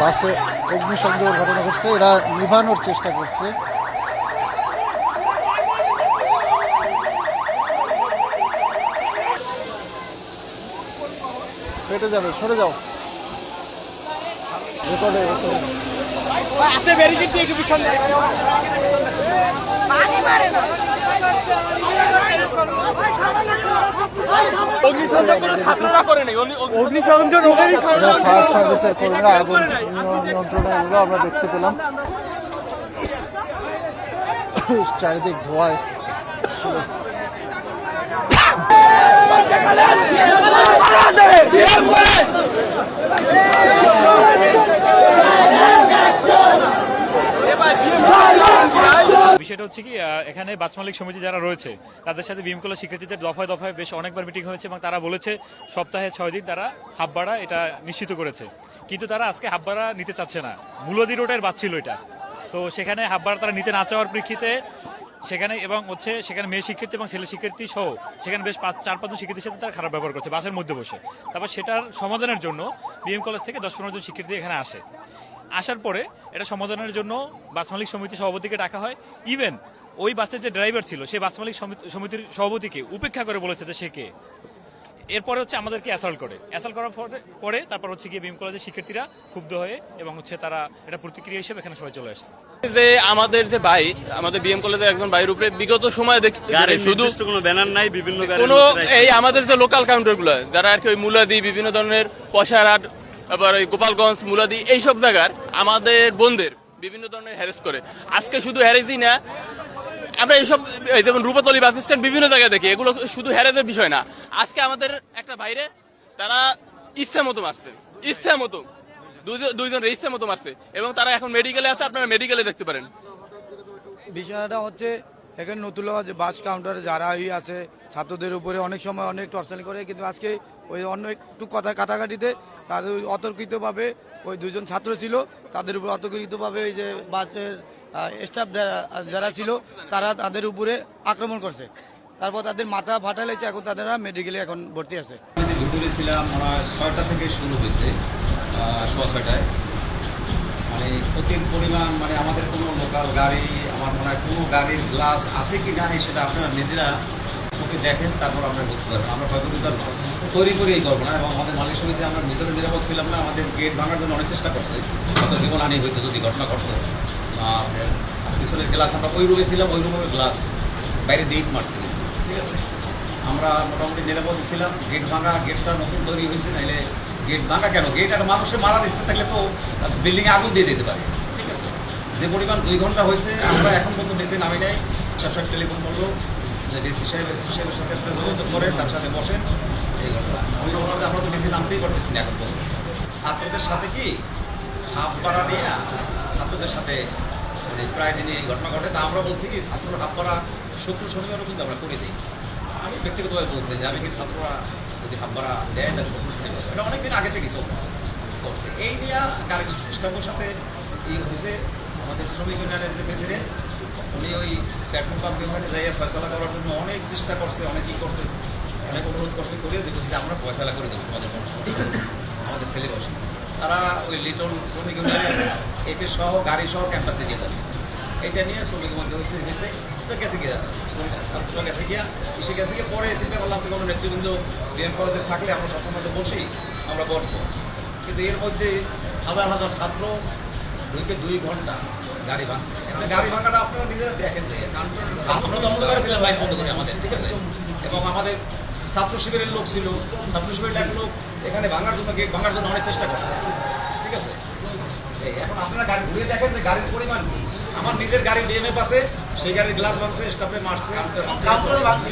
বাসে অগ্নিসংযোগের ঘটনা ঘটছে এরা নিভানোর চেষ্টা করছে। পেটে যাবে সরে যাও। রেকর্ডে রেকর্ডে আপনি ব্যারিকেড দিয়ে একটু পিছন দেন। অগ্নিসংযোগ কোনো ছাত্ররা করে নাই অগ্নি- অগ্নিসংযোগ ওদেরই এরা ফায়ার সার্ভিসের কর্মীরা আগুন নিয়ন্ত্রণে এগুলো আমরা দেখতে পেলাম। চারিদিক ধোয়ায় ছিল। বিষয়টা হচ্ছে কি এখানে বাস মালিক সমিতি যারা রয়েছে, তাদের সাথে বিএমকলা শিক্ষার্থীদের দফায় দফায় বেশ অনেকবার মিটিং হয়েছে এবং তারা বলেছে সপ্তাহে ছয় দিন তারা হাফ ভাড়া এটা নিশ্চিত করেছে। কিন্তু তারা আজকে হাফ ভাড়া নিতে চাচ্ছে না। মূলদি রোডের বাস ছিল এটা। তো সেখানে হাফ ভাড়া তারা নিতে না চাওয়ার প্রেক্ষিতে সেখানে এবং হচ্ছে সেখানে মেয়ে শিক্ষার্থী এবং ছেলে শিক্ষার্থী সহ সেখানে বেশ পাঁচ, চার, পাঁচজন শিক্ষার্থীর সাথে তারা খারাপ ব্যবহার করছে বাসের মধ্যে বসে। তারপর সেটার সমাধানের জন্য বিএম কলেজ থেকে দশ, পনেরো জন শিক্ষার্থী এখানে আসে। আসার পরে এটা সমাধানের জন্য বাস মালিক সমিতি সভাপতিকে ডাকা হয়। ইভেন ওই বাসের যে ড্রাইভার ছিল সেই বাস মালিক সমিতি- সমিতির সভাপতিকে উপেক্ষা করে বলেছে যে সে কে। এরপরে হচ্ছে আমাদেরকে অ্যাসাল্ট করে। অ্যাসাল্ট করার পরে- পরে তারপর হচ্ছে গিয়ে বিএম কলেজের শিক্ষার্থীরা ক্ষুব্ধ হয়ে এবং হচ্ছে তারা এটা প্রতিক্রিয়া হিসেবে এখানে সবাই চলে আসছে। যে আমাদের যে ভাই আমাদের বিএম কলেজের একজন ভাইয়ের উপরে বিগত সময় দেখ- শুধু কোনো ব্যানার নাই বিভিন্ন কোনো এই আমাদের যে লোকাল কাউন্টারগুলো যারা আর কি ওই মুলাদি বিভিন্ন ধরনের পয়সারহাট আবার ওই গোপালগঞ্জ, মুলাদি, এইসব জায়গার আমাদের বোনদের বিভিন্ন ধরনের হ্যারেস করে। আজকে শুধু হ্যারেসই না, আমরা এইসব যেমন রূপাতলি বাস স্ট্যান্ড বিভিন্ন জায়গায় দেখি, এগুলো শুধু হ্যারেসের বিষয় না। আজকে আমাদের একটা বাইরে তারা ইচ্ছা মতো মারছে, ইচ্ছা মতো। দুইজন ইচ্ছা মতো মারছে, এবং তারা এখন মেডিকেলে আছে, আপনারা মেডিকেলে দেখতে পারেন। বিষয়টা হচ্ছে এখানে নতুনলা যে বাস কাউন্টারে যারা ই আছে, ছাত্রদের উপরে অনেক সময় অনেক টর্চারি করে, কিন্তু আজকে ওই অন্য একটু কথা কাটাকাটিতে তাদের অতর্কিতভাবে ওই দুজন ছাত্র ছিল, তাদের উপর অতর্কিতভাবে ওই যে বাসের স্টাফ যারা ছিল, তারা তাদের উপরে আক্রমণ করছে। তারপর তাদের মাথা ফাটা ফাটালেছে, এখন তারা মেডিকেলে এখন ভর্তি আছে। ছিলাম ছয়টা থেকে শুরু হয়েছে ছয়টায়। মানে ক্ষতির পরিমাণ মানে আমাদের কোনো লোকাল গাড়ি, আমার মনে হয় কোনো গাড়ির গ্লাস আছে কি না সেটা আপনারা নিজেরা চোখে দেখেন, তারপর আপনারা বুঝতে পারবেন। আমরা ক্ষয়ক্ষতি তো তৈরি করেই করব না, এবং আমাদের মালিক সমিতি, আমরা ভিতরে নিরাপদ ছিলাম না, আমাদের গেট ভাঙার জন্য অনেক চেষ্টা করছে। কত জীবনহানি হইতো যদি ঘটনা ঘটতো। পিছনের গ্লাস আমরা ওই রুমে ছিলাম, ওই রুমে গ্লাস বাইরে দিক মারছি। ঠিক আছে? আমরা মোটামুটি নিরাপদে ছিলাম গেট ভাঙা গেটটা নতুন তৈরি হয়েছে, নাইলে গেট ভাঙা কেন? গেট একটা মানুষের মারার ইচ্ছে থাকলে তো বিল্ডিংয়ে আগুন দিয়ে দিতে পারে। ঠিক আছে? যে পরিমাণ দুই ঘণ্টা হয়েছে, আমরা এখন পর্যন্ত বেশি নামি নাই। শাসক টেলিফোন করল যে ডিসি সাহেব এসি সাহেবের সাথে একটা যোগাযোগ করেন, তার সাথে বসেন। এই ঘটনা। অন্য আমরা তো বেশি নামতেই পারতেছি না এখন পর্যন্ত। ছাত্রদের সাথে কি? হাফ ভাড়া নিয়ে ছাত্রদের সাথে মানে প্রায় দিনই এই ঘটনা ঘটে। তা আমরা বলছি কি, ছাত্ররা হাফ ভাড়া শুক্র, শনিবারও কিন্তু আমরা করে দিই আমি ব্যক্তিগতভাবে বলছি যে আমি কি ছাত্ররা যদি ভাড়া দেয় তার শুক্র শনিবার এটা অনেকদিন আগে থেকেই চলতেছে। চলছে। এই নিয়ে গাড়ি স্টাফের সাথে এই হয়েছে, আমাদের শ্রমিক ইউনিয়নের যে প্রেসিডেন্ট উনি ওই পেট্রোল পাম্প ওখানে যাইয়ে ফয়সলা করার জন্য অনেক চেষ্টা করছে, অনেক ই করছে, অনেক অনুরোধ করছে করে যে বলছে আমরা ফয়সলা করে দেবো তোমাদের সমস্যা। আমাদের সিলেবাস তারা ওই লিটন শ্রমিক ইউনিয়নের এপি সহ, গাড়ি সহ ক্যাম্পাসে নিয়ে যাবে। এটা নিয়ে শ্রমিকের মধ্যে হয়েছে তো গেছে গিয়া ছাত্ররা গেছে গিয়া, এসে গেছে গিয়ে পরে চিন্তা করলাম যে কোনো নেতৃবৃন্দ বিএম কলেজে থাকলে আমরা সবসময় তো বসি, আমরা বসবো। কিন্তু এর মধ্যে হাজার হাজার ছাত্র ঢুকে দুই ঘণ্টা গাড়ি ভাঙছে। গাড়ি ভাঙাটা আপনারা নিজেরা দেখেন যে আমরা তো অন্ধকারে ছিলাম লাইন বন্ধ করে আমাদের, ঠিক আছে? এবং আমাদের ছাত্র শিবিরের লোক ছিল, ছাত্র শিবিরের এক লোক এখানে ভাঙার জন্য গেট ভাঙার জন্য অনেক চেষ্টা করছে, ঠিক আছে? এখন আপনারা গাড়ি ঘুরে দেখেন যে গাড়ির পরিমাণ কি। আমার নিজের গাড়ি বিএমএফ আছে সেই গাড়ির গ্লাস ভাঙছে স্টাফে মারছে।